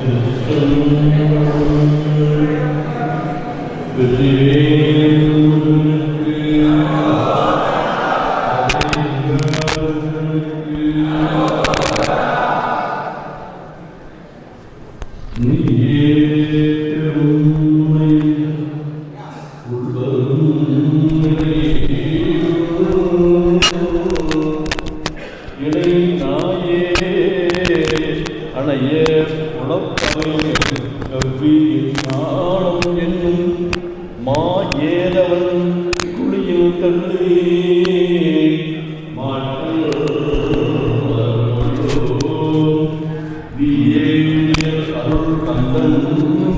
the you.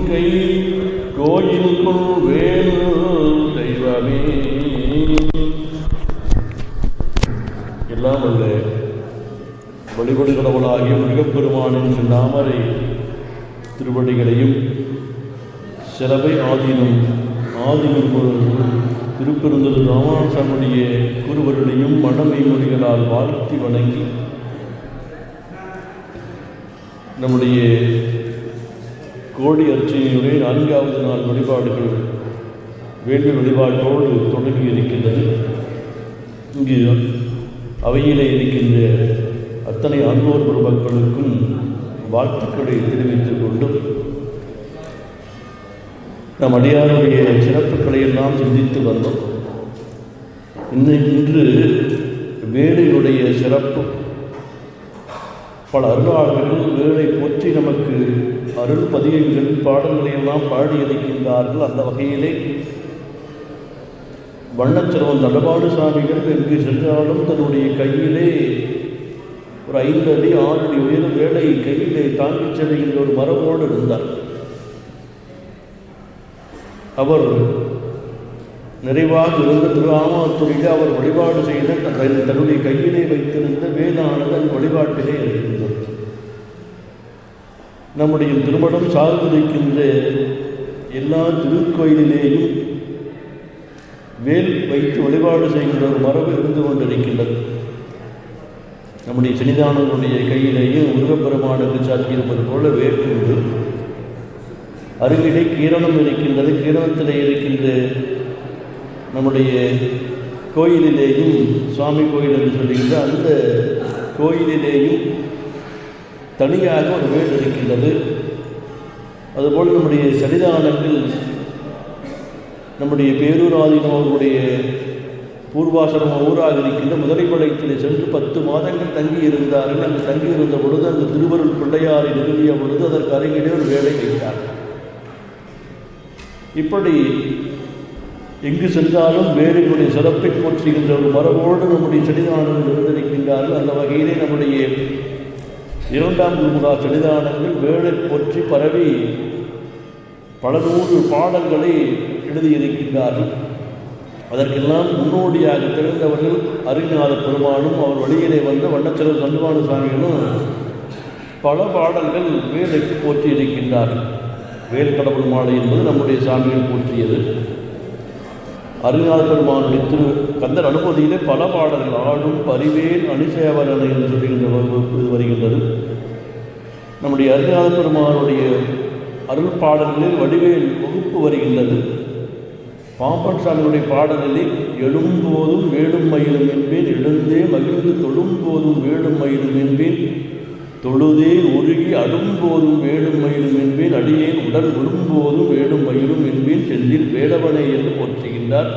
கை கோயிலுக்குள் வேணு தெய்வமே எல்லாம் அல்ல. வலிபொடுகளவுளாகிய மிகப்பெருமானின் நாமரை திருவடிகளையும் சிறவை ஆதீனம் ஆதீனம் திருப்பெருந்தது ராமாசாமியுடைய குருவர்களையும் மனமை மொழிகளால் வாழ்த்தி வணங்கி நம்முடைய கோடி அர்ச்சனையுடைய நான்காவது நாள் வழிபாடுகள் வேள்வி வழிபாட்டோடு தொடங்கி இருக்கின்றது. இங்கு அவையிலே இருக்கின்ற அத்தனை அன்போர் குடும்பங்களுக்கும் வாழ்த்துக்களை தெரிவித்துக் கொண்டும் நம் அடியாருடைய சிறப்புகளை எல்லாம் சிந்தித்து வந்தோம். இன்று வேலையுடைய சிறப்பு பல அருளாளர்கள் வேலை போற்றி நமக்கு அருள் பதிகங்கள் பாடல்களை எல்லாம் பாடியிருக்கின்றார்கள் அந்த வகையிலே. வண்ணச்சிறுவன் நடபாடு சாமிகள் எங்கு சென்றாலும் தன்னுடைய கையிலே ஒரு ஐந்து அடி ஆறு அடி உயர வேலை கையிலே தாங்கிச் செல்கின்ற ஒரு மரபோடு இருந்தார். அவர் நிறைவாக இருந்த திருவாமத்துறையில் அவர் வழிபாடு செய்த தன்னுடைய கையிலே வைத்திருந்த வேதானதன் வழிபாட்டிலே இருந்தது நம்முடைய திருமணம் சார்ந்திருக்கின்ற எல்லா திருக்கோயிலிலேயும் வேல் வைத்து வழிபாடு செய்கின்ற ஒரு மரபு இருந்து கொண்டிருக்கின்றது நம்முடைய சன்னிதானங்களுடைய கையிலேயும் முருகப்பெருமானுக்கு சாத்தியிருப்பது போல வேல் உண்டு. அருகிலே கீரணம் இருக்கின்றது கீரணத்திலே இருக்கின்ற நம்முடைய கோயிலிலேயும் சுவாமி கோயில் என்று சொல்லுகின்ற அந்த கோயிலிலேயும் தனியாக ஒரு வீடு இருக்கின்றது. அதுபோல் நம்முடைய சன்னிதானங்கள் நம்முடைய பேரூராதீனம் அவர்களுடைய பூர்வாசிரம ஊராக இருக்கின்ற முதலைப்படைத்தில் சென்று பத்து மாதங்கள் தங்கி இருந்தார்கள் அங்கு தங்கி இருந்த பொழுது அந்த திருவருள் பிள்ளையாரை நிறுவிய பொழுது அதற்கு அருகிலே ஒரு வேலை வைத்தார் இப்படி எங்கு சென்றாலும் வேலைகளுடைய சிறப்பை போற்றுகின்ற ஒரு மரபோடு நம்முடைய சன்னிதானங்கள் இருந்திருக்கின்றார்கள். அந்த வகையிலே நம்முடைய இரண்டாம் குருமுகா சன்னிதானங்கள் வேலை போற்றி பரவி பல நூறு பாடல்களை எழுதியிருக்கின்றார்கள். அதற்கெல்லாம் முன்னோடியாக திறந்தவர்கள் அருஞாத பெருமானும் அவர் வழியிலே வந்த வண்ணச்சிறர் சண்டுவான சுவாமிகளும் பல பாடல்கள் வேலைக்கு போற்றி இருக்கின்றார்கள் வேல் கடவுள் மாலை என்பது நம்முடைய சாமிகள் போற்றியது. அருஞாத பெருமானுடைய திரு கந்தர் அனுமதியிலே பல பாடல்கள் ஆடும் பரிவேல் அணிசேவரனை என்று சொல்லுகின்ற வகுப்பு இது வருகின்றது. நம்முடைய அருணாத பெருமானுடைய அருள் பாடல்களில் வடிவேல் வகுப்பு வருகின்றது. பாம்பன் சாமியுடைய பாடல்களில் எழும்போதும் வேடும் மயிலும் என்பேன் எழுந்தே மகிழ்ந்து தொழும்போதும் வேடும் மயிலும் என்பேன். தொழுதே உருகி அடும்போதும் வேடும் மயிலும் என்பேன். அடியேன் உடல் விடும்போதும் வேடும் மயிலும் என்பேன். செந்தில் வேடவனை என்று போற்றுகின்றார்.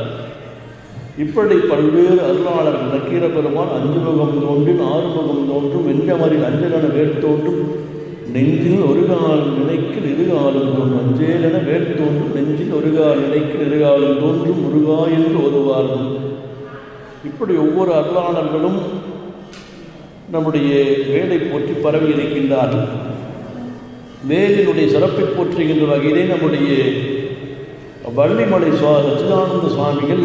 இப்படி பல்வேறு அருளாளர்கள் நக்கீர பெருமான் அஞ்சு முகம் தோன்றின் ஆறு முகம் தோன்றும் வெஞ்சமரில் அஞ்சலன வேல் தோன்றும் நெஞ்சில் ஒரு கால் நினைக்கில் இருகாலும் தோன்றும் அஞ்சேலென வேல் தோன்றும் நெஞ்சில் ஒரு கால் நினைக்கில் இருகாலும் தோன்றும் முருகா என்று ஒருவார்கள் இப்படி ஒவ்வொரு அருளாளர்களும் நம்முடைய வேலை போற்றி பரவி இருக்கின்றார்கள். வேலினுடைய சிறப்பை போற்றுகின்ற வகையிலே நம்முடைய வள்ளிமலை சுவா சச்சிதானந்த சுவாமிகள்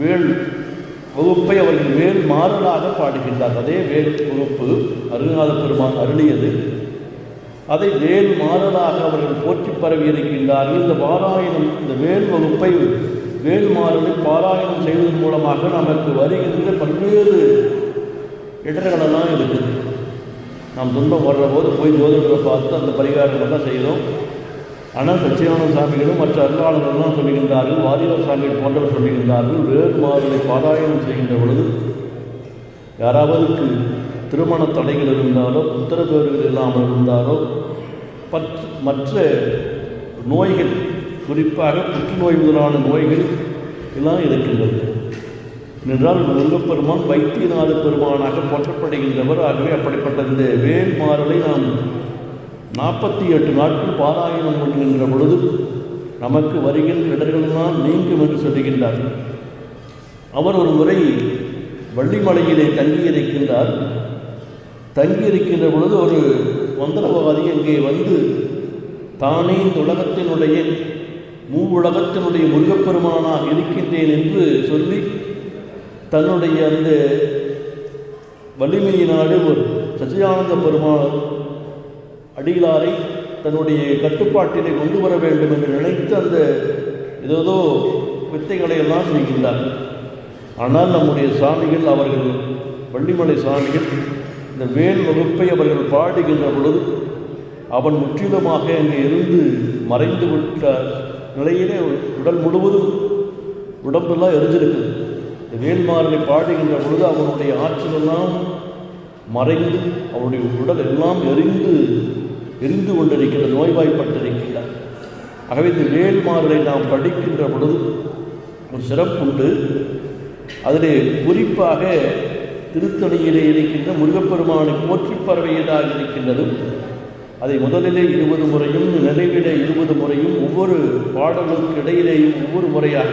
வேல் வகுப்பை அவர்கள் வேல் மாறலாக பாடுகின்றார். அதே வேல் வகுப்பு அருநாத பெருமான் அருளியது. அதை வேல் மாறலாக அவர்கள் போற்றி பரவி இருக்கின்றார்கள். இந்த பாராயணம் இந்த வேல் வகுப்பை வேல் மாறலை பாராயணம் செய்வதன் மூலமாக நமக்கு வருகின்ற பல்வேறு இடர்களெல்லாம் இருக்குது. நாம் துன்பம் வர்ற போது போய் ஜோதிடரை பார்த்து அந்த பரிகாரங்கள்லாம் செய்கிறோம். ஆனால் சச்சிதானந்த சாமிகளும் மற்ற அருளாளர்கள்லாம் சொல்லுகின்றார்கள். வாரிய சாமிகள் போன்றவர் சொல்லுகின்றார்கள். வேறு மாறுகளை பாராயணம் செய்கின்ற பொழுது யாராவதுக்கு திருமண தடைகள் இருந்தாலோ புத்திரப்பேறுகள் இல்லாமல் இருந்தாலோ பற்ற மற்ற நோய்கள் குறிப்பாக புற்றுநோய் முதலான நோய்கள் எல்லாம் இருக்கின்றது. என்றால் முருகப்பெருமான் வைத்தியநாத பெருமானாக போற்றப்படுகின்றவர். ஆகவே அப்படிப்பட்ட இந்த வேல் மாறலை நாம் நாற்பத்தி எட்டு நாட்கள் பாராயணம் பண்ணுகின்ற பொழுது நமக்கு வருகின்ற இடர்களெல்லாம் நீங்கும் என்று சொல்லுகின்றார். அவர் ஒரு முறை வள்ளிமலையிலே தங்கியிருக்கின்றார். தங்கியிருக்கின்ற பொழுது ஒரு மந்திரவாதி அங்கே வந்து தானே இந்த உலகத்தினுடைய மூ உலகத்தினுடைய முருகப்பெருமானாக இருக்கின்றேன் என்று சொல்லி தன்னுடைய அந்த வலிமையினாலே ஒரு சச்சிதானந்த பெருமாள் அடிகளாரை தன்னுடைய கட்டுப்பாட்டிலே கொண்டு வர வேண்டும் என்று நினைத்து அந்த ஏதோ வித்தைகளை எல்லாம் செய்கின்றார். ஆனால் நம்முடைய சாமிகள் அவர்கள் வள்ளிமலை சாமிகள் இந்த வேல் வகுப்பை அவர்கள் பாடுகின்ற பொழுது அவன் முற்றிலுமாக அங்கே இருந்து மறைந்து விட்ட நிலையிலே உடல் முழுவதும் உடம்பெல்லாம் எரிஞ்சிருக்குது. வேல்மாறனை பாடுகின்ற பொழுது அவனுடைய ஆற்றலெல்லாம் மறைந்து அவனுடைய உடல் எல்லாம் எரிந்து எரிந்து கொண்டிருக்கின்ற நோய்வாய்ப்பட்டிருக்கின்றார் ஆகவே இந்த வேல்மாறலை நாம் படிக்கின்ற பொழுது ஒரு சிறப்புண்டு அதிலே குறிப்பாக திருத்தணியிலே இருக்கின்ற முருகப்பெருமானை போற்றி பறவையதாக இருக்கின்றது. அதை முதலிலே இருபது முறையும் நினைவிலே இருபது முறையும் ஒவ்வொரு பாடலுக்கு இடையிலேயும் ஒவ்வொரு முறையாக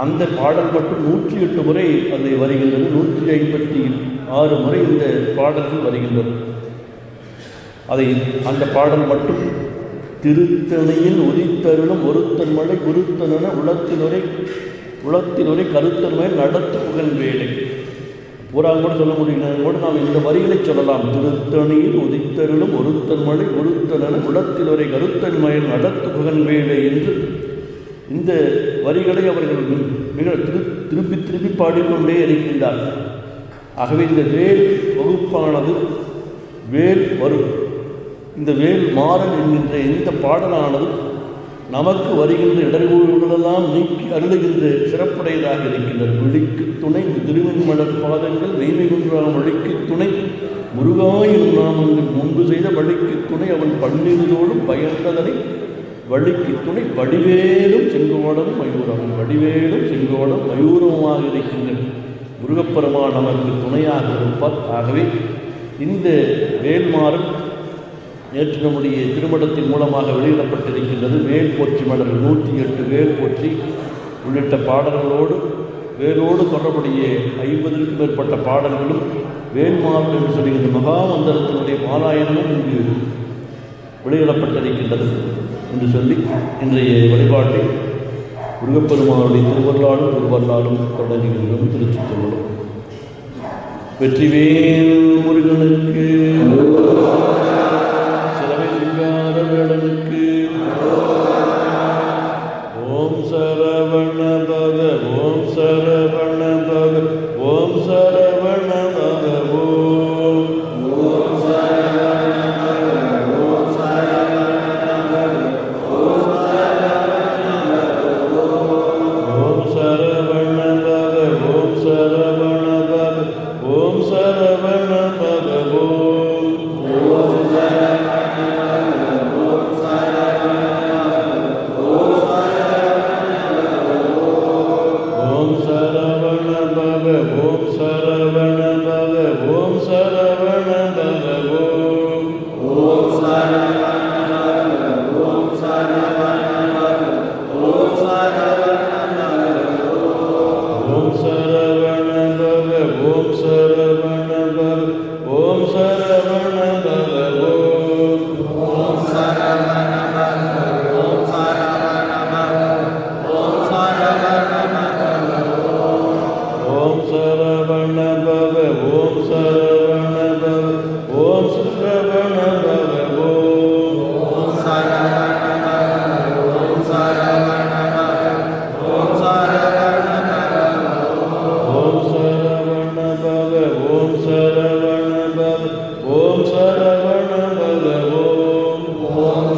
அந்த பாடல் மட்டும் நூற்றி எட்டு முறை அது வருகின்றது. நூற்றி ஐம்பத்தி ஆறு முறை இந்த பாடல்கள் வருகின்றது அதை அந்த பாடல் மட்டும் திருத்தணையில் உதித்தருளும் ஒருத்தன் மழை குருத்தனன உளத்தினுரை உளத்தினுரை கருத்தன்மை நடத்து புகழ் வேலை. பூரா கூட சொல்ல முடியல. கூட நாம் இந்த வரிகளை சொல்லலாம். திருத்தணியில் உதித்தருளும் ஒருத்தன் மழை ஒருத்தனன உளத்தினுரை கருத்தன்மையில் நடத்து புகழ் வேலை என்று இந்த வரிகளை அவர்கள் மிக திருப்பி திருப்பி பாடிக்கொண்டே இருக்கின்றார்கள் ஆகவே இந்த வேல் வகுப்பானது வேல் வரும். இந்த வேல் மாறன் என்கின்ற இந்த பாடலானது நமக்கு வருகின்ற இடர்கூறுகளெல்லாம் நீக்கி அருளுகின்ற சிறப்புடையதாக இருக்கின்றது. விழிக்கு துணை திருவன் மலர் பாதங்கள் வெய்மை குன்றாம் வழிக்கு துணை முருகாயின் நாமங்கள் முன்பு செய்த வழிக்கு துணை அவன் பன்னிருதோடும் பயந்ததனை வழிக்கு துணை வடிவேலும் செங்கோடம் மயூரம். வடிவேலும் செங்கோடம் மயூரமாக இருக்கின்றன முருகப்பெருமான் நமக்கு துணையாக இருப்பார். ஆகவே இந்த வேல்மாறன் நேற்று நம்முடைய திருமணத்தின் மூலமாக வெளியிடப்பட்டிருக்கின்றது. வேல் போற்றி மலர் நூற்றி எட்டு வேல் போற்றி உள்ளிட்ட பாடல்களோடு வேலோடு தொடர்புடைய ஐம்பதுக்கும் மேற்பட்ட பாடல்களும் வேல்மாறன் என்று சொல்லுகின்ற மகாமந்திரத்தினுடைய பாராயணமும் இங்கு வெளியிடப்பட்டிருக்கின்றது. என்று சொல்லி இன்றைய வழிபாட்டை முருகப்பெருமானுடைய திருவருளாலும் திருவருளாலும் தொடங்குகின்றோம் திருச்சி சொல்லலாம் வெற்றிவேல் முருகனுக்கு சிறவிங்கார வேடனுக்கு சரவண பவ ஓம் சரவண பவ ஓம் சரவண பவ ஓம் சரவண பவ ஓம் சரவண பவ ஓம் சரவண பவ ஓம் சரவண பவ ஓம் சரவண பவ ஓம் சரவண பவ ஓம் ஓம்